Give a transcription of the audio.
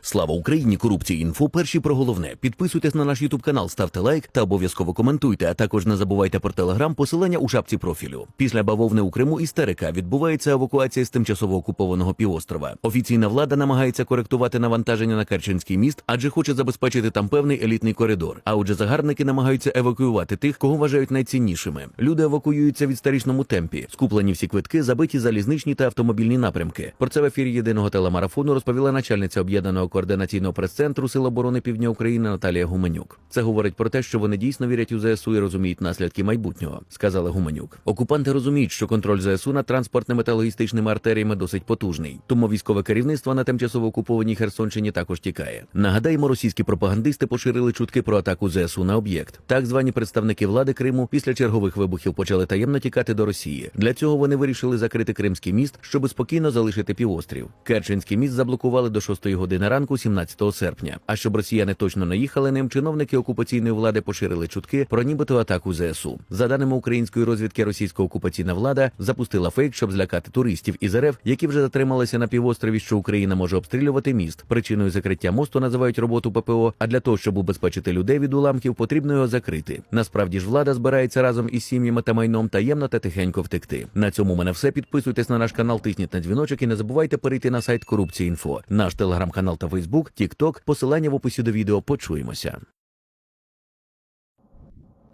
Слава Україні! Корупції інфо. Перші про головне. Підписуйтесь на наш Ютуб канал, ставте лайк та обов'язково коментуйте. А також не забувайте про телеграм, посилання у шапці профілю. Після бавовни у Криму істерика відбувається евакуація з тимчасово окупованого півострова. Офіційна влада намагається коректувати навантаження на Керченський міст, адже хоче забезпечити там певний елітний коридор. А отже, загарбники намагаються евакуювати тих, кого вважають найціннішими. Люди евакуюються в відстарічному темпі. Скуплені всі квитки, забиті залізничні та автомобільні напрямки. Про це в ефірі єдиного телемарафону розповіла начальниця об'єднаного координаційного прес-центру Сил оборони Півдня України Наталія Гуменюк. Це говорить про те, що вони дійсно вірять у ЗСУ і розуміють наслідки майбутнього, сказала Гуменюк. Окупанти розуміють, що контроль ЗСУ над транспортними та логістичними артеріями досить потужний. Тому військове керівництво на тимчасово окупованій Херсонщині також тікає. Нагадаємо, російські пропагандисти поширили чутки про атаку ЗСУ на об'єкт. Так звані представники влади Криму після чергових вибухів почали таємно тікати до Росії. Для цього вони вирішили закрити Кримський міст, щоб спокійно залишити півострів. Керченський міст заблокували до 6 години ранку, 17 серпня. А щоб росіяни точно не їхали ним, чиновники окупаційної влади поширили чутки про нібито атаку ЗСУ. За даними української розвідки, російська окупаційна влада запустила фейк, щоб злякати туристів із РФ, які вже затрималися на півострові, що Україна може обстрілювати міст. Причиною закриття мосту називають роботу ППО. А для того, щоб убезпечити людей від уламків, потрібно його закрити. Насправді ж влада збирається разом із сім'ями та майном таємно та тихенько втекти. На цьому мене все. Підписуйтесь на наш канал, тисніть на дзвіночок і не забувайте перейти на сайт Корупції.Інфо, наш телеграм-канал та Фейсбук, Тікток, посилання в описі до відео. Почуємося.